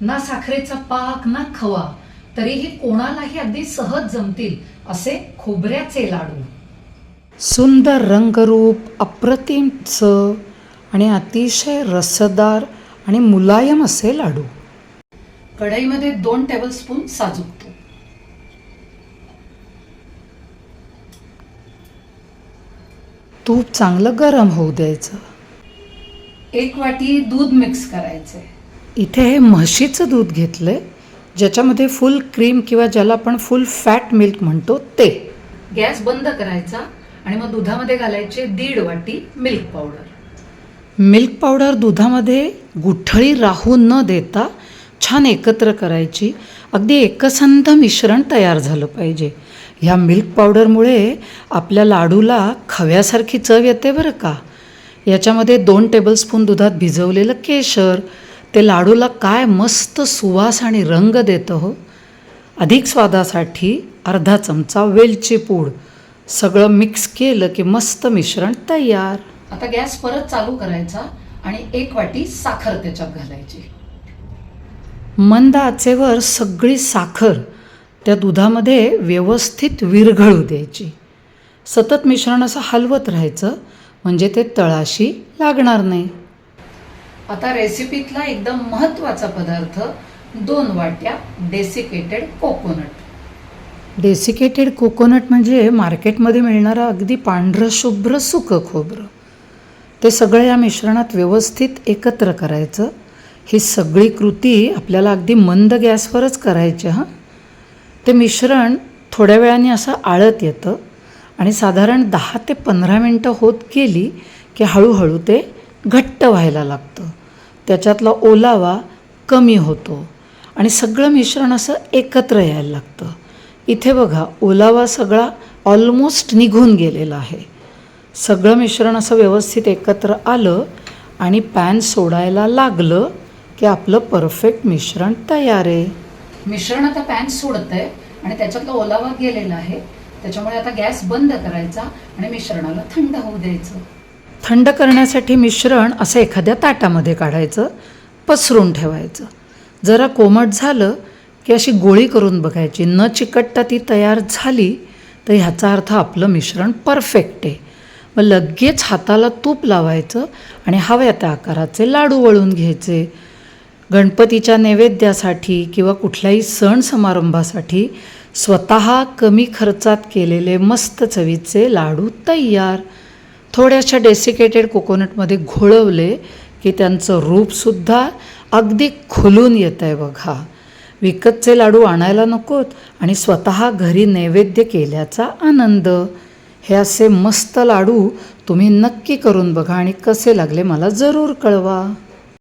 ना साखरेचा पाक ना खवा तरीही कोणालाही अगदी सहज जमतील असे खोबऱ्याचे लाडू. सुंदर रंगरूप अप्रतिम चव आणि अतिशय रसदार आणि मुलायम असे लाडू. कढईमध्ये दोन टेबलस्पून साजूक तूप. तूप चांगलं गरम होऊ द्यायचं. एक वाटी दूध मिक्स करायचे इथे हे म्हशीचं दूध घेतलंय ज्याच्यामध्ये फुल क्रीम किंवा ज्याला आपण फुल फॅट मिल्क म्हणतो ते. गॅस बंद करायचा आणि मग दुधामध्ये घालायचे दीड वाटी मिल्क पावडर मिल्क पावडर दुधामध्ये गुठळी राहू न देता छान एकत्र करायची. अगदी एकसंध मिश्रण तयार झालं पाहिजे. ह्या मिल्क पावडरमुळे आपल्या लाडूला खव्यासारखी चव येते बरं का? याच्यामध्ये दोन टेबलस्पून दुधात भिजवलेलं केशर ते लाडूला काय मस्त सुवास आणि रंग देतं हो. अधिक स्वादासाठी अर्धा चमचा वेलची पूड. सगळं मिक्स केलं की मस्त मिश्रण तयार. आता गॅस परत चालू करायचा आणि एक वाटी साखर त्याच्यात घालायची. मंद आचेवर सगळी साखर त्या दुधामध्ये व्यवस्थित विरघळू द्यायची. सतत मिश्रण असं हलवत राहायचं म्हणजे ते तळाशी लागणार नाही. आता रेसिपीतला एकदम महत्त्वाचा पदार्थ दोन वाट्या डेसिकेटेड कोकोनट डेसिकेटेड कोकोनट म्हणजे मार्केटमध्ये मिळणारं अगदी पांढरं शुभ्र सुकं खोबरं. ते सगळं या मिश्रणात व्यवस्थित एकत्र करायचं. ही सगळी कृती आपल्याला अगदी मंद गॅसवरच करायची हां. ते मिश्रण थोड्या वेळाने असं आळत येतं आणि साधारण दहा ते पंधरा मिनटं होत गेली की हळूहळू ते घट्ट व्हायला लागतं. त्याच्यातला ओलावा कमी होतो आणि सगळं मिश्रण असं एकत्र यायला लागतं. इथे बघा ओलावा सगळा ऑलमोस्ट निघून गेलेला आहे. सगळं मिश्रण असं व्यवस्थित एकत्र आलं आणि पॅन सोडायला लागलं की आपलं परफेक्ट मिश्रण तयार आहे. मिश्रण आता पॅन सोडत आहे आणि त्याच्यातला ओलावा गेलेला आहे. त्याच्यामुळे आता गॅस बंद करायचा आणि मिश्रणाला थंड होऊ द्यायचं. थंड करण्यासाठी मिश्रण असं एखाद्या ताटामध्ये काढायचं पसरून ठेवायचं. जरा कोमट झालं की अशी गोळी करून बघायची. न चिकटता ती तयार झाली तर ह्याचा अर्थ आपलं मिश्रण परफेक्ट आहे. मग लगेच हाताला तूप लावायचं आणि हव्या त्या आकाराचे लाडू वळून घ्यायचे. गणपतीच्या नैवेद्यासाठी किंवा कुठल्याही सण समारंभासाठी स्वतः कमी खर्चात केलेले मस्त चवीचे लाडू तयार. थोड्याशा डेसिकेटेड कोकोनटमध्ये घोळवले की त्यांचं रूपसुद्धा अगदी खुलून येतं आहे बघा. विकतचे लाडू आणायला नकोत आणि स्वतः घरी नैवेद्य केल्याचा आनंद. हे असे मस्त लाडू तुम्ही नक्की करून बघा आणि कसे लागले मला जरूर कळवा.